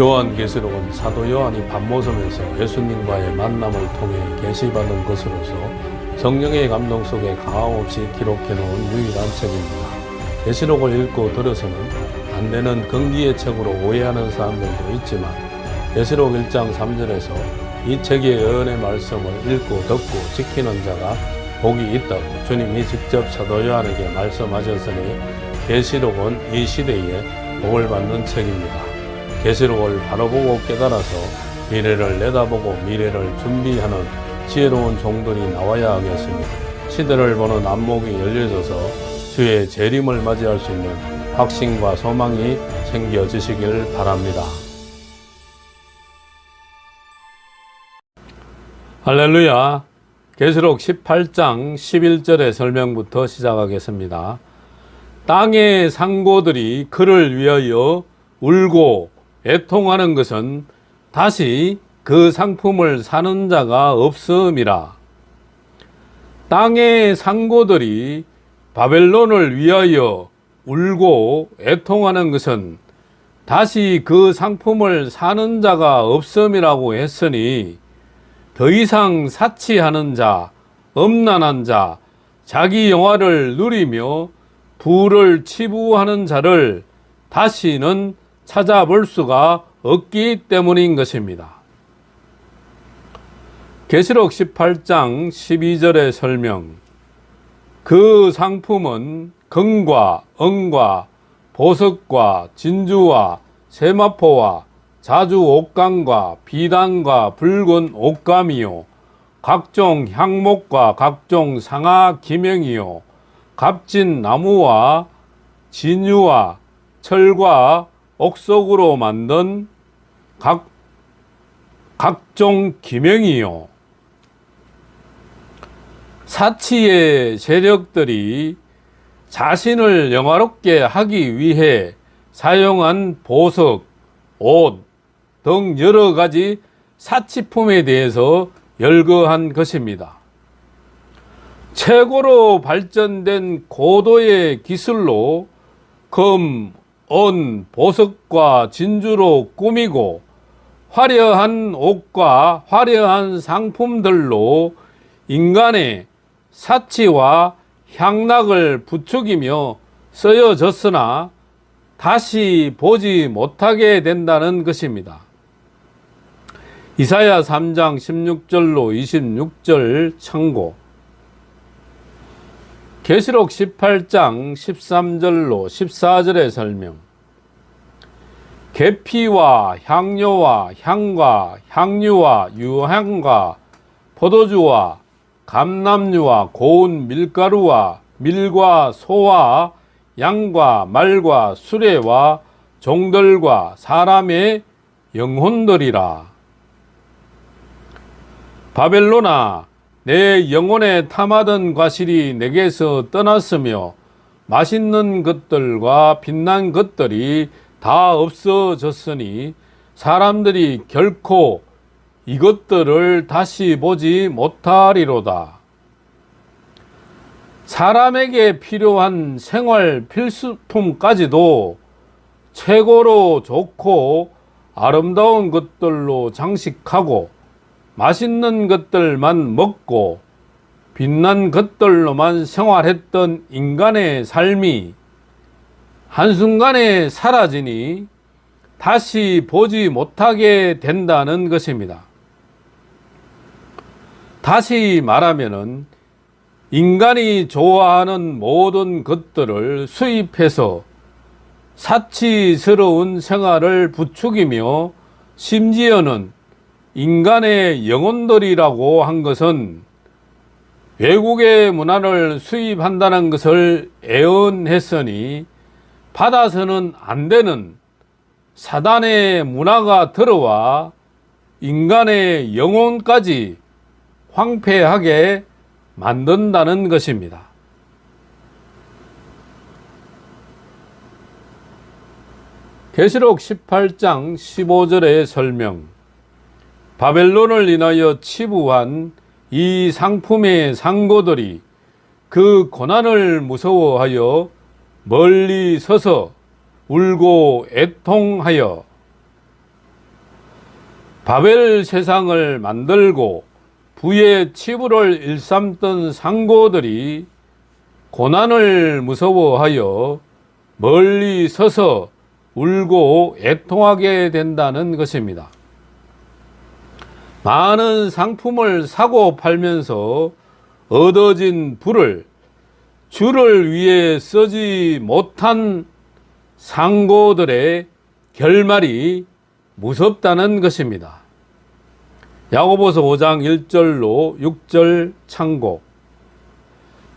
요한계시록은 사도 요한이 밤모섬에서 예수님과의 만남을 통해 계시받은 것으로서 성령의 감동 속에 가함없이 기록해 놓은 유일한 책입니다. 계시록을 읽고 들어서는 안 되는 긍지의 책으로 오해하는 사람들도 있지만 계시록 1장 3절에서 이 책의 예언의 말씀을 읽고 듣고 지키는 자가 복이 있다고 주님이 직접 사도 요한에게 말씀하셨으니 계시록은 이 시대에 복을 받는 책입니다. 계시록을 바로 보고 깨달아서 미래를 내다보고 미래를 준비하는 지혜로운 종들이 나와야 하겠으니 시대를 보는 안목이 열려져서 주의 재림을 맞이할 수 있는 확신과 소망이 생겨지시길 바랍니다. 할렐루야. 계시록 18장 11절의 설명부터 시작하겠습니다. 땅의 상고들이 그를 위하여 울고 애통하는 것은 다시 그 상품을 사는 자가 없음이라. 땅의 상고들이 바벨론을 위하여 울고 애통하는 것은 다시 그 상품을 사는 자가 없음이라고 했으니 더 이상 사치하는 자, 엄난한 자, 자기 영화를 누리며 부를 치부하는 자를 다시는 찾아볼 수가 없기 때문인 것입니다. 계시록 18장 12절의 설명. 그 상품은 금과 은과 보석과 진주와 세마포와 자주 옷감과 비단과 붉은 옷감이요 각종 향목과 각종 상아 기명이요 값진 나무와 진유와 철과 옥석으로 만든 각, 각종 기명이요 사치의 세력들이 자신을 영화롭게 하기 위해 사용한 보석, 옷 등 여러 가지 사치품에 대해서 열거한 것입니다. 최고로 발전된 고도의 기술로 금, 은, 보석과 진주로 꾸미고 화려한 옷과 화려한 상품들로 인간의 사치와 향락을 부추기며 쓰여졌으나 다시 보지 못하게 된다는 것입니다. 이사야 3장 16절로 26절 참고 계시록 18장 13절로 14절의 설명 계피와 향료와 향과 향유와 유향과 포도주와 감남유와 고운 밀가루와 밀과 소와 양과 말과 수레와 종들과 사람의 영혼들이라. 바벨로나 내 영혼에 탐하던 과실이 내게서 떠났으며 맛있는 것들과 빛난 것들이 다 없어졌으니 사람들이 결코 이것들을 다시 보지 못하리로다. 사람에게 필요한 생활 필수품까지도 최고로 좋고 아름다운 것들로 장식하고 맛있는 것들만 먹고 빛난 것들로만 생활했던 인간의 삶이 한순간에 사라지니 다시 보지 못하게 된다는 것입니다. 다시 말하면은 인간이 좋아하는 모든 것들을 수입해서 사치스러운 생활을 부추기며 심지어는 인간의 영혼들이라고 한 것은 외국의 문화를 수입한다는 것을 애언했으니 받아서는 안 되는 사단의 문화가 들어와 인간의 영혼까지 황폐하게 만든다는 것입니다. 계시록 18장 15절의 설명. 바벨론을 인하여 치부한 이 상품의 상고들이 그 고난을 무서워하여 멀리 서서 울고 애통하여 바벨 세상을 만들고 부의 치부를 일삼던 상고들이 고난을 무서워하여 멀리 서서 울고 애통하게 된다는 것입니다. 많은 상품을 사고 팔면서 얻어진 부를 주를 위해 쓰지 못한 상고들의 결말이 무섭다는 것입니다. 야고보서 5장 1절로 6절 창고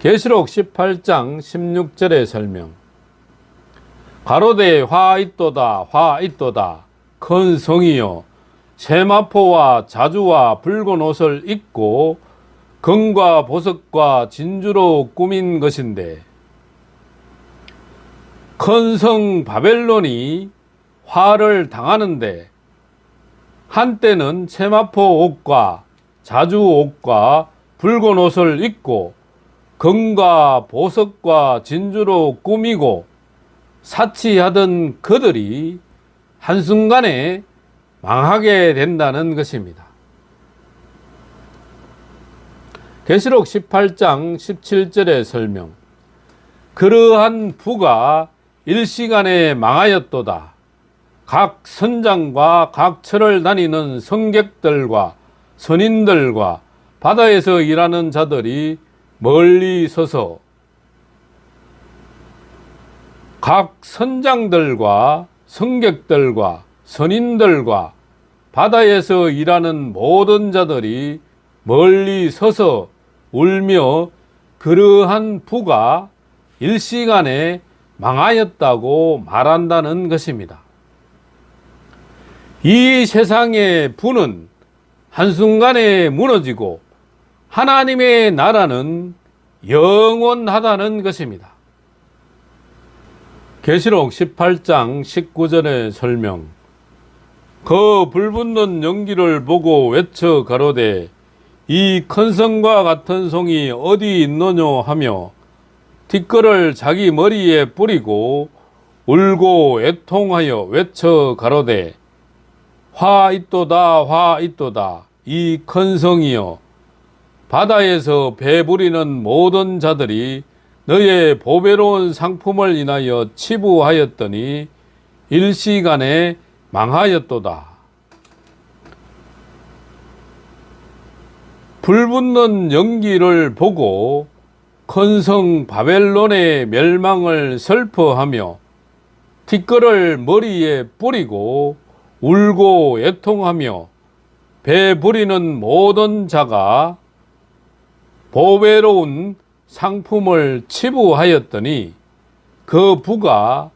계시록 18장 16절의 설명 가로대 화 있도다 화 있도다 큰 성이여 세마포와 자주와 붉은 옷을 입고 금과 보석과 진주로 꾸민 것인데 큰 성 바벨론이 화를 당하는데 한때는 세마포 옷과 자주 옷과 붉은 옷을 입고 금과 보석과 진주로 꾸미고 사치하던 그들이 한순간에 망하게 된다는 것입니다. 계시록 18장 17절의 설명. 그러한 부가 일시간에 망하였도다. 각 선장과 각 철을 다니는 성객들과 선인들과 바다에서 일하는 자들이 멀리 서서 각 선장들과 성객들과 선인들과 바다에서 일하는 모든 자들이 멀리 서서 울며 그러한 부가 일시간에 망하였다고 말한다는 것입니다. 이 세상의 부는 한순간에 무너지고 하나님의 나라는 영원하다는 것입니다. 계시록 18장 19절의 설명. 그 불붙는 연기를 보고 외쳐 가로되 이 큰 성과 같은 성이 어디 있느뇨? 하며 뒷걸을 자기 머리에 뿌리고 울고 애통하여 외쳐 가로되 화 있도다 화 있도다. 이 큰 성이여. 바다에서 배 부리는 모든 자들이 너의 보배로운 상품을 인하여 치부하였더니 일시간에 망하였도다. 불붙는 연기를 보고 큰성 바벨론의 멸망을 슬퍼하며 티끌을 머리에 뿌리고 울고 애통하며 배 부리는 모든 자가 보배로운 상품을 치부하였더니 그 부가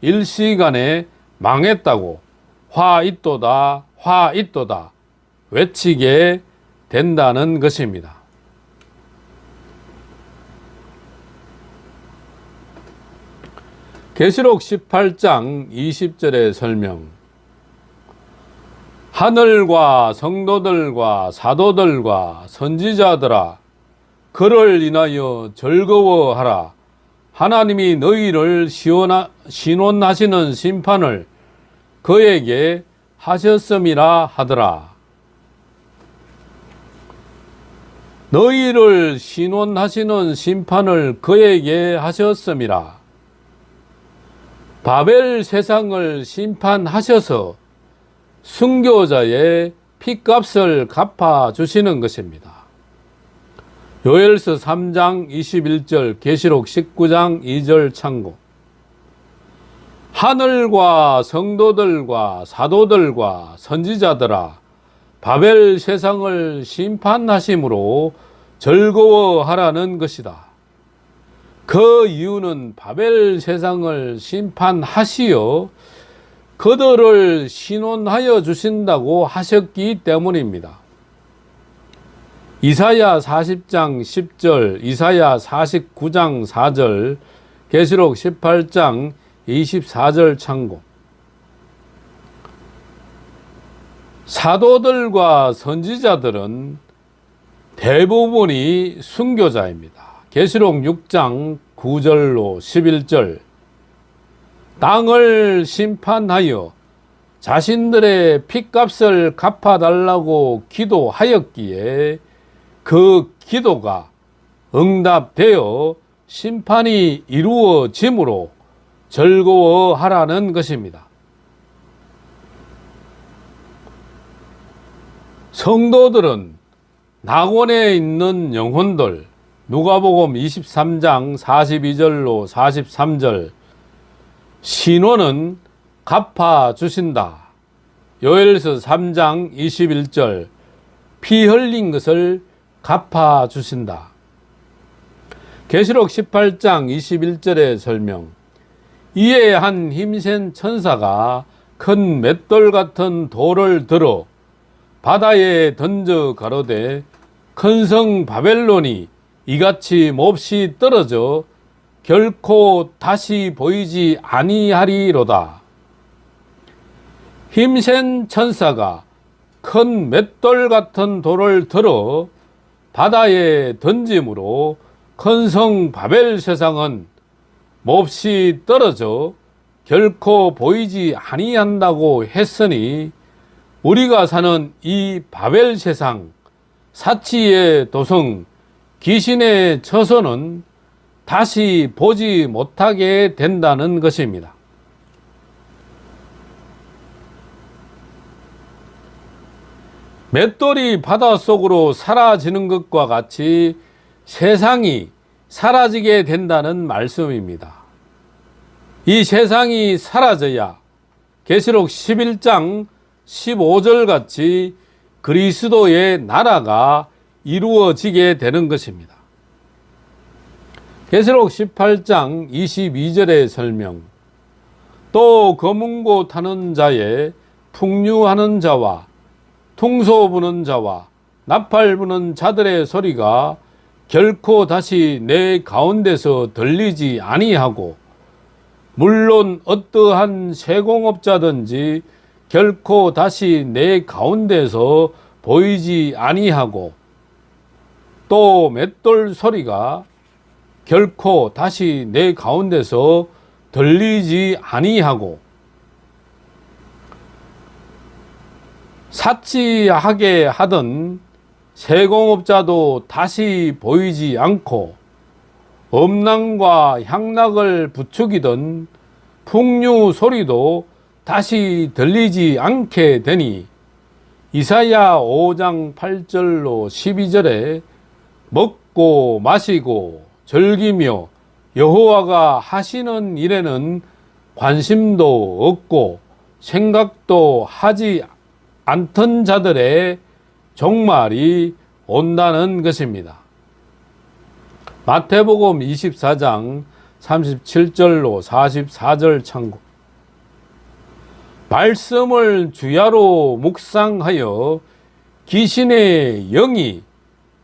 일시간에 망했다고 화 있도다 화 있도다. 외치게 된다는 것입니다. 계시록 18장 20절의 설명. 하늘과 성도들과 사도들과 선지자들아 그를 인하여 즐거워하라. 하나님이 너희를 신원하시는 심판을 그에게 하셨음이라 하더라 너희를 신원하시는 심판을 그에게 하셨음이라 바벨 세상을 심판하셔서 순교자의 피값을 갚아 주시는 것입니다. 요엘서 3장 21절, 계시록 19장 2절 참고. 하늘과 성도들과 사도들과 선지자들아 바벨 세상을 심판하심으로 즐거워하라는 것이다. 그 이유는 바벨 세상을 심판하시어 그들을 신원하여 주신다고 하셨기 때문입니다. 이사야 40장 10절, 이사야 49장 4절, 계시록 18장 24절 참고. 사도들과 선지자들은 대부분이 순교자입니다. 계시록 6장 9절로 11절 땅을 심판하여 자신들의 핏값을 갚아달라고 기도하였기에 그 기도가 응답되어 심판이 이루어지므로 즐거워하라는 것입니다. 성도들은 낙원에 있는 영혼들 누가복음 23장 42절로 43절 신원은 갚아 주신다. 요엘서 3장 21절 피 흘린 것을 갚아 주신다. 계시록 18장 21절의 설명 이에 한 힘센 천사가 큰 맷돌 같은 돌을 들어 바다에 던져 가로되 큰 성 바벨론이 이같이 몹시 떨어져 결코 다시 보이지 아니하리로다. 힘센 천사가 큰 맷돌 같은 돌을 들어 바다에 던짐으로 큰 성 바벨 세상은 몹시 떨어져 결코 보이지 아니한다고 했으니 우리가 사는 이 바벨 세상 사치의 도성 귀신의 처소는 다시 보지 못하게 된다는 것입니다. 맷돌이 바닷속으로 사라지는 것과 같이 세상이 사라지게 된다는 말씀입니다. 이 세상이 사라져야 계시록 11장 15절 같이 그리스도의 나라가 이루어지게 되는 것입니다. 계시록 18장 22절의 설명 또 검은 고 타는 자의 풍류하는 자와 퉁소 부는 자와 나팔 부는 자들의 소리가 결코 다시 내 가운데서 들리지 아니하고 물론 어떠한 세공업자든지 결코 다시 내 가운데서 보이지 아니하고 또 맷돌 소리가 결코 다시 내 가운데서 들리지 아니하고 사치하게 하던 세공업자도 다시 보이지 않고 음란과 향락을 부추기던 풍류 소리도 다시 들리지 않게 되니 이사야 5장 8절로 12절에 먹고 마시고 즐기며 여호와가 하시는 일에는 관심도 없고 생각도 하지 않던 자들의 종말이 온다는 것입니다. 마태복음 24장 37절로 44절 참고. 말씀을 주야로 묵상하여 귀신의 영이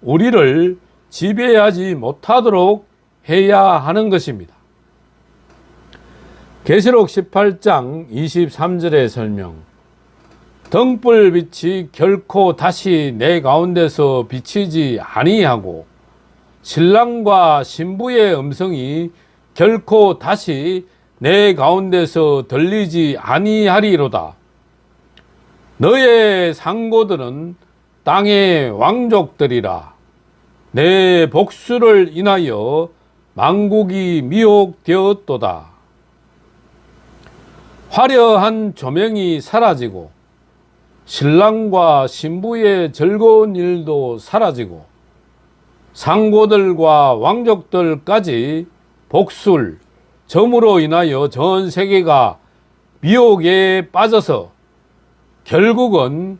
우리를 지배하지 못하도록 해야 하는 것입니다. 계시록 18장 23절의 설명. 등불빛이 결코 다시 내 가운데서 비치지 아니하고 신랑과 신부의 음성이 결코 다시 내 가운데서 들리지 아니하리로다. 너의 상고들은 땅의 왕족들이라. 내 복수를 인하여 망국이 미혹되었도다. 화려한 조명이 사라지고 신랑과 신부의 즐거운 일도 사라지고 상고들과 왕족들까지 복술, 점으로 인하여 전 세계가 미혹에 빠져서 결국은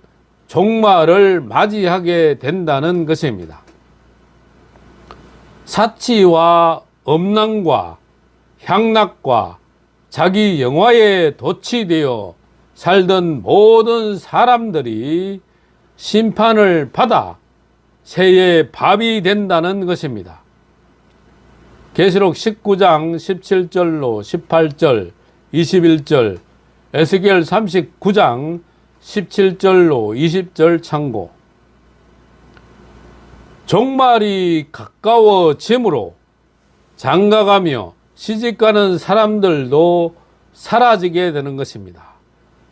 종말을 맞이하게 된다는 것입니다. 사치와 음란과 향락과 자기 영화에 도취되어 살던 모든 사람들이 심판을 받아 새의 밥이 된다는 것입니다. 계시록 19장 17절로 18절, 21절, 에스겔 39장 17절로 20절 참고. 종말이 가까워짐으로 장가가며 시집가는 사람들도 사라지게 되는 것입니다.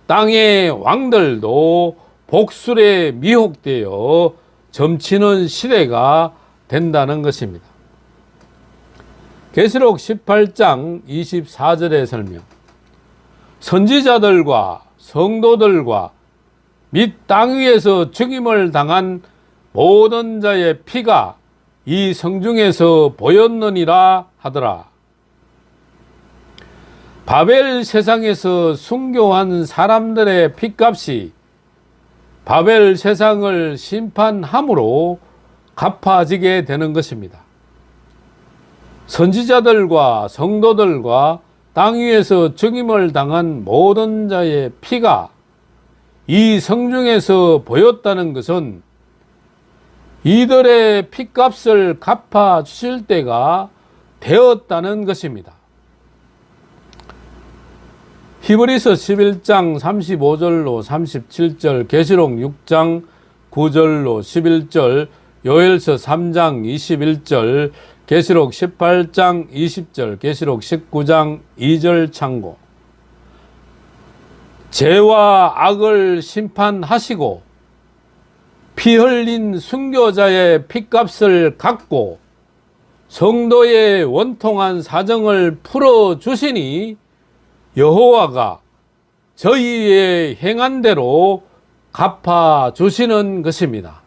땅의 왕들도 복술에 미혹되어 점치는 시대가 된다는 것입니다. 계시록 18장 24절의 설명. 선지자들과 성도들과 및 땅 위에서 죽임을 당한 모든 자의 피가 이 성중에서 보였느니라 하더라. 바벨 세상에서 순교한 사람들의 피값이 바벨 세상을 심판함으로 갚아지게 되는 것입니다. 선지자들과 성도들과 땅 위에서 죽임을 당한 모든 자의 피가 이 성중에서 보였다는 것은 이들의 피값을 갚아 주실 때가 되었다는 것입니다. 히브리서 11장 35절로 37절, 계시록 6장 9절로 11절, 요엘서 3장 21절, 계시록 18장 20절, 계시록 19장 2절 참고. 죄와 악을 심판하시고 피 흘린 순교자의 피값을 갚고 성도의 원통한 사정을 풀어 주시니 여호와가 저희의 행한 대로 갚아 주시는 것입니다.